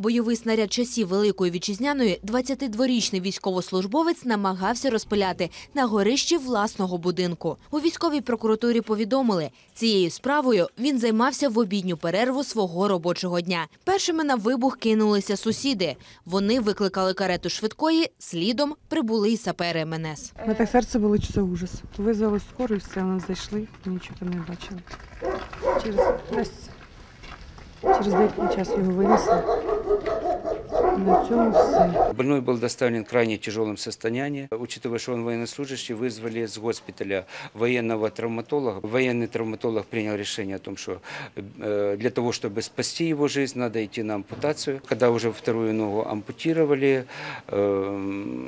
Бойовий снаряд часів Великої Вітчизняної 22-річний військовослужбовець намагався розпиляти на горищі власного будинку. У військовій прокуратурі повідомили, цією справою він займався в обідню перерву свого робочого дня. Першими на вибух кинулися сусіди. Вони викликали карету швидкої, слідом прибули й сапери МНС. Мене так серце що це ужас. Визвали скору і все, вони зайшли, нічого не бачили. Через, через деякий час його винесли І на цьому все. Больной был доставлен в крайне тяжелом состоянии. Учитывая, что он военнослужащий, вызвали с госпиталя военного травматолога. Военный травматолог принял решение о том, что э, для того, чтобы спасти его жизнь, надо идти на ампутацию. Когда уже вторую ногу ампутировали, э,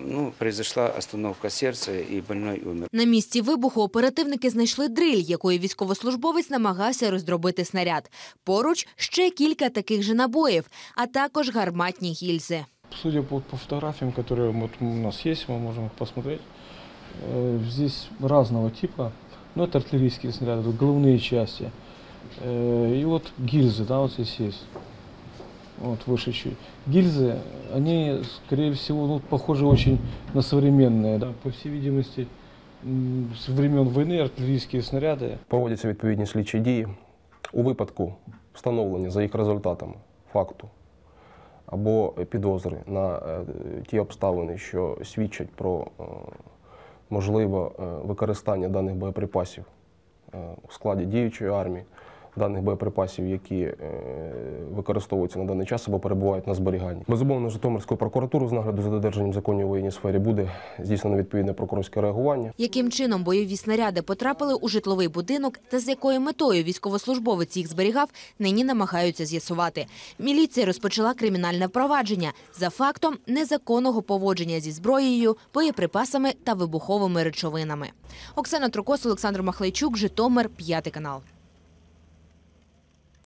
ну, произошла остановка сердца, и больной умер. На місці вибуху оперативники знайшли дриль, якою військовослужбовець намагався роздробити снаряд. Поруч ще кілька таких же набоїв, а також гарматні гільзи. Судя по, по фотографиям, которые вот у нас есть, мы можем их посмотреть, э, здесь разного типа. Ну, это артиллерийские снаряды, тут головные части. Э, и вот гильзы, да, вот здесь есть. Вот выше чуть. Гильзы, они, скорее всего, ну, похожи очень на современные, да, по всей видимости, м, с времен войны артиллерийские снаряды. Проводяться відповідні слідчі дії у випадку встановлення за їх результатами факту або підозри на е, ті обставини, що свідчать про е, можливе е, використання даних боєприпасів у складі діючої армії, даних боєприпасів, які е, використовуються на даний час або перебувають на зберіганні. Безумовно, Житомирською прокуратурою з нагляду за додержанням законів у воєнній сфері буде здійснено відповідне прокурорське реагування. Яким чином бойові снаряди потрапили у житловий будинок та з якою метою військовослужбовець їх зберігав, нині намагаються з'ясувати. Міліція розпочала кримінальне впровадження за фактом незаконного поводження зі зброєю, боєприпасами та вибуховими речовинами. Оксана Трукос, Олександр Махлейчук, Житомир, п'ятий канал.